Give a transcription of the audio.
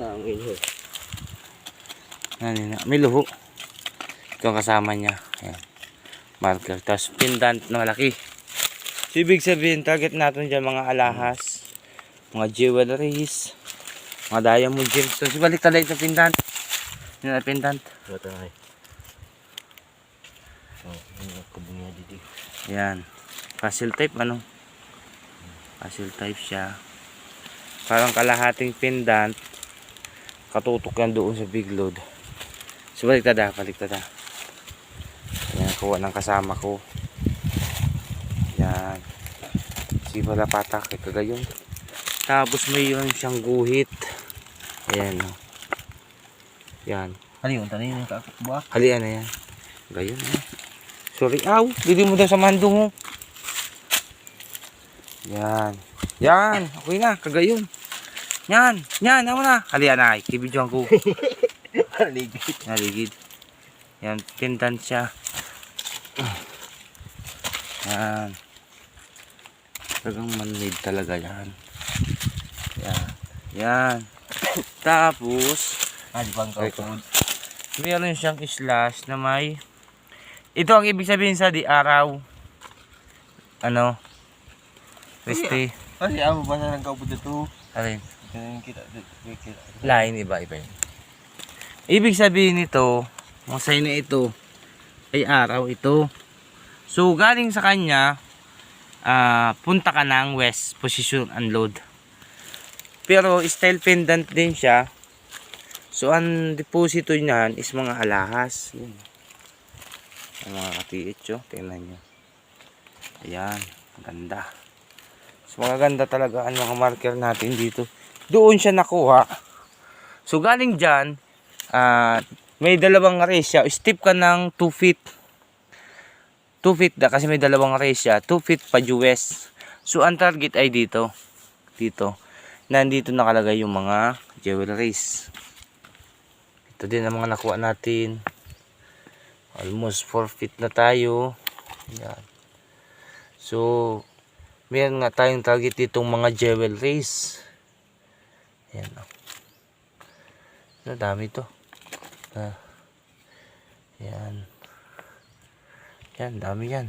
Ang inyo. Ano yun? May luho. Ito ang kasama niya. Ayan. Marker. Tapos pendant na malaki. So, ibig sabihin, target natin dyan mga alahas, mga jewelries, mga diamond gems. So, balik tayo ito pendant. Yun na pendant. Ito eh. Oh, yung kabunya dito. Ayan. Puzzle type, ano? Puzzle type siya. Parang kalahating pendant. Katutok yan doon sa big load. So, baliktad ah, baliktad ah. Ayan, kuha ng kasama ko. Yan. Si wala patak, eh, kagayon. Tapos mayroon siyang guhit. Ayan, oh. Yan. Ano yun? Tanay yung kakakbuak? Halian na yan. Gayon na. Sorry, aw. Dili mo daw sa mandong mo. Yan. Yan. Okay na. Kagayon. Yan. Yan. Ako na. Halian na. Kibidyoan ko. Ligit. Naligid. Yan. Pintan siya. Yan. Talagang manmade talaga yan. Yan. Yan. Tapos, Ah, di bang Ay, kakapod? meron siyang slash na may ito ang ibig sabihin sa di araw ano Christy Kasi amo ba na ng kakapod ito? alin Ganun kita. kita. lain iba iba yun ibig sabihin nito ang sign na ito ay araw ito so galing sa kanya ah, punta ka ng west position unload pero style pendant din siya so ang deposito niyan is mga alahas yun ang mga katiit oh. tingnan nyo ayan ganda so mga ganda talaga ang mga marker natin dito doon siya nakuha. So galing dyan ah, may dalawang siya step ka ng 2 feet. 2 feet na kasi may dalawang siya 2 feet pa US so ang target ay dito. Dito. Nandito nakalagay yung mga jewelries. Ito din ang mga nakuha natin. Almost 4 feet na tayo. Yan. So meron nga tayong target ditong mga jewelries yan o Ano, dami to. Ah. yan yan dami yan